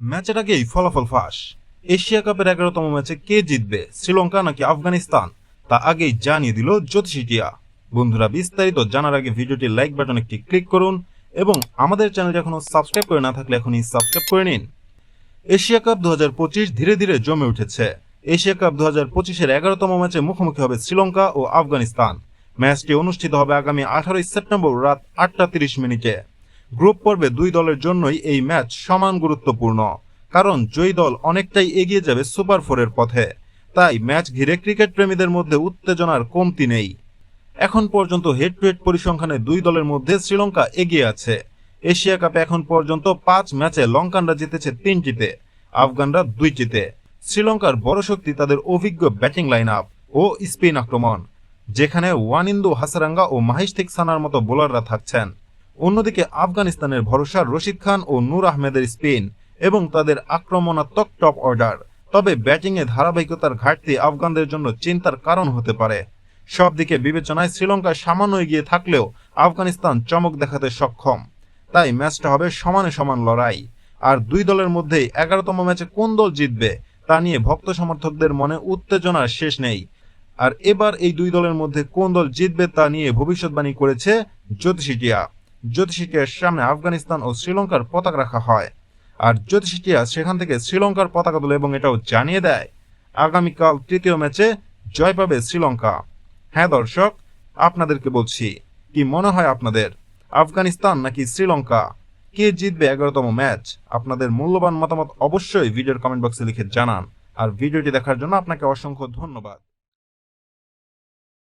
ম্যাচের আগেই ফলাফল ফাঁস। এশিয়া কাপের এগারোতম ম্যাচে কে জিতবে? শ্রীলঙ্কা নাকি আফগানিস্তান? তা আগেই জানিয়ে দিল জ্যোতিষিটিয়া বন্ধুরা, বিস্তারিত জানার আগে ভিডিওটি লাইক বাটন একটি ক্লিক করুন এবং আমাদের চ্যানেলটি এখনও সাবস্ক্রাইব করে না থাকলে এখনই সাবস্ক্রাইব করে নিন। এশিয়া কাপ দু হাজার পঁচিশ ধীরে ধীরে জমে উঠেছে। এশিয়া কাপ দু হাজার পঁচিশের এগারোতম ম্যাচে মুখোমুখি হবে শ্রীলঙ্কা ও আফগানিস্তান। ম্যাচটি অনুষ্ঠিত হবে আগামী আঠারোই সেপ্টেম্বর রাত আটটা তিরিশ মিনিটে। গ্রুপ পর্বে দুই দলের জন্যই এই ম্যাচ সমান গুরুত্বপূর্ণ, কারণ জয়ী দল অনেকটাই এগিয়ে যাবে সুপার ফোরের পথে। তাই ম্যাচ ঘিরে ক্রিকেট প্রেমীদের মধ্যে উত্তেজনার কমতি নেই। এখন পর্যন্ত হেড টু হেড পরিসংখ্যানে দুই দলের মধ্যে শ্রীলঙ্কা এগিয়ে আছে। এশিয়া কাপে এখন পর্যন্ত পাঁচ ম্যাচে লঙ্কানরা জিতেছে তিনটিতে, আফগানরা দুইটিতে। শ্রীলঙ্কার বড় শক্তি তাদের অভিজ্ঞ ব্যাটিং লাইন আপ ও স্পিন আক্রমণ, যেখানে ওয়ানিন্দু হাসারাঙ্গা ও মাহিস্তিক সানার মতো বোলাররা থাকছেন। অন্যদিকে আফগানিস্তানের ভরসা রশিদ খান ও নূর আহমেদের স্পিন এবং তাদের আক্রমণাত্মক টপ অর্ডার। তবে ব্যাটিংয়ে ধারাবাহিকতার ঘাটতি আফগানদের জন্য চিন্তার কারণ হতে পারে। সব দিকে বিবেচনায় শ্রীলঙ্কা সামান্য এগিয়ে থাকলেও আফগানিস্তান চমক দেখাতে সক্ষম। তাই ম্যাচটা হবে সমানে সমান লড়াই। আর দুই দলের মধ্যেই এগারোতম ম্যাচে কোন দল জিতবে, তা নিয়ে ভক্ত সমর্থকদের মনে উত্তেজনার শেষ নেই। আর এবার এই দুই দলের মধ্যে কোন দল জিতবে তা নিয়ে ভবিষ্যৎবাণী করেছে জ্যোতিষিটিয়া জ্যোতিষিটিয়ার সামনে আফগানিস্তান ও শ্রীলঙ্কার পতাকা রাখা হয়। আর জ্যোতিষিটিয়া সেখান থেকে শ্রীলঙ্কার পতাকা তোলে এবং এটাও জানিয়ে দেয়, আগামীকাল তৃতীয় ম্যাচে জয় পাবে শ্রীলঙ্কা। হ্যাঁ দর্শক, আপনাদেরকে বলছি, কি মনে হয় আপনাদের? আফগানিস্তান নাকি শ্রীলঙ্কা? কে জিতবে এগারোতম ম্যাচ? আপনাদের মূল্যবান মতামত অবশ্যই ভিডিওর কমেন্ট বক্সে লিখে জানান। আর ভিডিওটি দেখার জন্য আপনাকে অসংখ্য ধন্যবাদ।